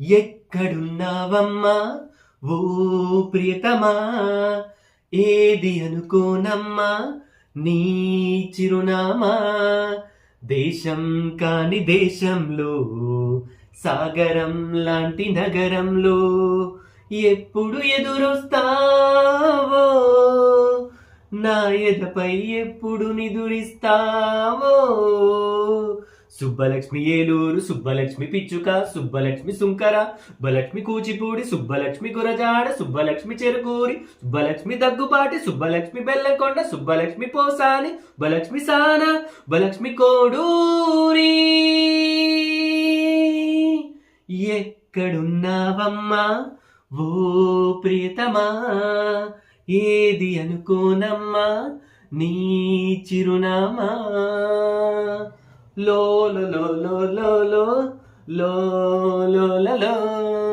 ఎక్కడున్నావమ్మా? ఓ ప్రియతమా ఏది అనుకోనమ్మా? నీ చిరునామా? దేశం కాని దేశంలో సాగరం లాంటి నగరంలో ఎప్పుడు ఎదురొస్తావో? నా ఎదపై ఎప్పుడు నిదురిస్తావో? సుబ్బలక్ష్మి ఏలూరు సుబ్బలక్ష్మి పిచ్చుక సుబ్బలక్ష్మి సుంకర సుబ్బలక్ష్మి కూచిపూడి సుబ్బలక్ష్మి గురజాడ సుబ్బలక్ష్మి చెరుకూరి సుబ్బలక్ష్మి దగ్గుబాటి సుబ్బలక్ష్మి బెల్లంకొండ సుబ్బలక్ష్మి పోసాని సుబ్బలక్ష్మి సాన సుబ్బలక్ష్మి కోడూరి. ఎక్కడున్నావమ్మా? ఓ ప్రియతమా ఏది అనుకోనమ్మా? నీ చిరునామా? lo lo lo lo lo lo lo lo lo lo